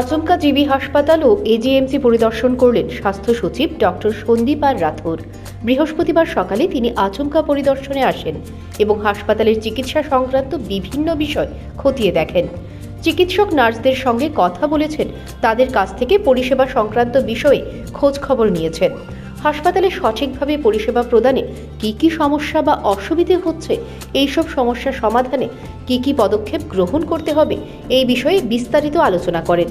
আচমকা জিবি হাসপাতাল ও এজিএমসি পরিদর্শন করলেন স্বাস্থ্য সচিব ডক্টর সন্দীপ আর রাথোর। বৃহস্পতিবার সকালে তিনি আচমকা পরিদর্শনে আসেন এবং হাসপাতালের চিকিৎসা সংক্রান্ত বিভিন্ন বিষয় খতিয়ে দেখেন। চিকিৎসক নার্সদের সঙ্গে কথা বলেছেন, তাদের কাছ থেকে পরিষেবা সংক্রান্ত বিষয়ে খোঁজ খবর নিয়েছেন। হাসপাতালে সঠিকভাবে পরিষেবা প্রদানে কী কী সমস্যা বা অসুবিধে হচ্ছে, এইসব সমস্যা সমাধানে কী কী পদক্ষেপ গ্রহণ করতে হবে, এই বিষয়ে বিস্তারিত আলোচনা করেন।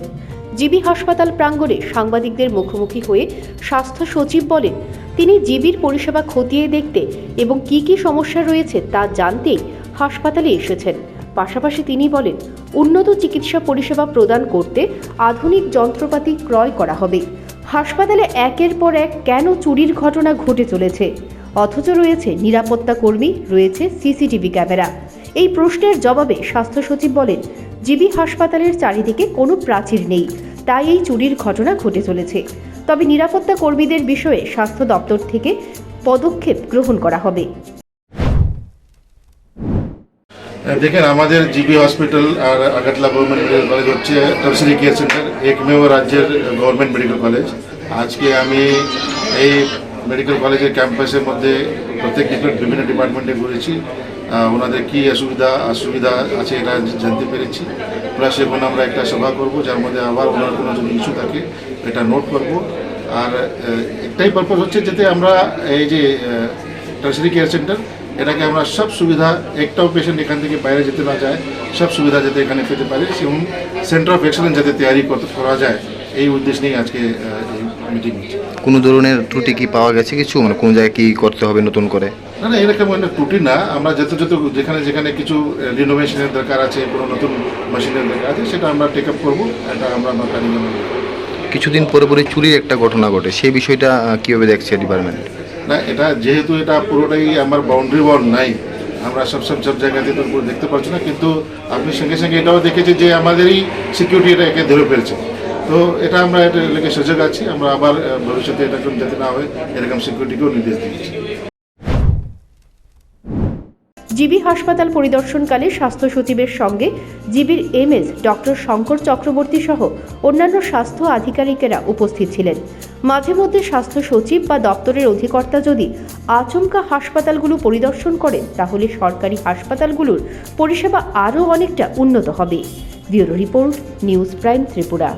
জিবি হাসপাতাল প্রাঙ্গণে সাংবাদিকদের মুখোমুখি হয়ে স্বাস্থ্য সচিব বলেন, তিনি জিবির পরিষেবা খতিয়ে দেখতে এবং কী কী সমস্যা রয়েছে তা জানতেই হাসপাতালে এসেছেন। পাশাপাশি তিনি বলেন, উন্নত চিকিৎসা পরিষেবা প্রদান করতে আধুনিক যন্ত্রপাতি ক্রয় করা হবে। হাসপাতালে একের পর এক কেন চুরির ঘটনা ঘটে চলেছে? অথচ রয়েছে নিরাপত্তা কর্মী, রয়েছে সিসিটিভি ক্যামেরা। এই প্রশ্নের জবাবে স্বাস্থ্য সচিব বলেন, জিবি হাসপাতালের চারিদিকে কোনো প্রাচীর নেই, তাই এই চুরির ঘটনা ঘটে চলেছে। তবে নিরাপত্তা কর্মীদের বিষয়ে স্বাস্থ্য দপ্তর থেকে পদক্ষেপ গ্রহণ করা হবে। দেখেন, আমাদের জিবি হসপিটাল আর আগরতলা গভর্নমেন্ট মেডিকেল কলেজ হচ্ছে টার্সারি কেয়ার সেন্টার একমেव রাজ্যের গভর্নমেন্ট মেডিকেল কলেজ। আজকে আমি এই মেডিকেল কলেজের ক্যাম্পাসের মধ্যে প্রত্যেক বিভিন্ন ডিপার্টমেন্টে ঘুরেছি। ওনাদের কী অসুবিধা অসুবিধা আছে এটা জানতে পেরেছি। প্লাস এখন আমরা একটা সভা করব, যার মধ্যে আবার ওনার কোনো যদি ইস্যু থাকে, এটা নোট করব। আর একটাই পারপাস হচ্ছে যাতে আমরা এই যে টার্সারি কেয়ার সেন্টার এটাকে আমরা সব সুবিধা, একটাও পেশেন্ট এখান থেকে বাইরে যেতে না যায় সব সুবিধা যাতে এখানে পেতে পারে, এবং সেন্টার অফ এক্সেলেন্স যাতে তৈরি করা যায়, এই উদ্দেশ্য নিয়ে আজকে কোনো ধরনের ত্রুটি কি পাওয়া গেছে কিছু? মানে কোন জায়গায় কি করতে হবে নতুন করে? না না এরকম একটা ত্রুটি না। আমরা যত যত যেখানে যেখানে কিছু রিনোভেশনের দরকার আছে কোনো নতুন মেশিনের দরকার আছে সেটা আমরা টেক আপ করব এটা আমরা এ কিছুদিন পরে পরে চুরির একটা ঘটনা ঘটে। সেই বিষয়টা কীভাবে দেখছে ডিপার্টমেন্ট না এটা যেহেতু এটা পুরোটাই আমার বাউন্ডারি ওয়াল নাই আমরা সব সব সব জায়গাতে তো দেখতে পাচ্ছি না কিন্তু আপনি সঙ্গে সঙ্গে এটাও দেখেছি যে আমাদেরই সিকিউরিটি এটা একে ধরে ফেলছে। তো এটা আমরা এটা লেগে সজাগ আছি আমরা আবার ভবিষ্যতে এরকম যাতে না হয়, এরকম সিকিউরিটিকেও নির্দেশ দিয়েছি জিবি হাসপাতাল পরিদর্শনকালে স্বাস্থ্য সচিবের সঙ্গে জিবির এমএস ডক্টর শঙ্কর চক্রবর্তী সহ অন্যান্য স্বাস্থ্য আধিকারিকেরা উপস্থিত ছিলেন। মাঝে মধ্যে স্বাস্থ্য সচিব বা দপ্তরের অধিকর্তা যদি আচমকা হাসপাতালগুলো পরিদর্শন করেন, তাহলে সরকারি হাসপাতালগুলোর পরিষেবা আরও অনেকটা উন্নত হবে। Bureau report, news prime Tripura.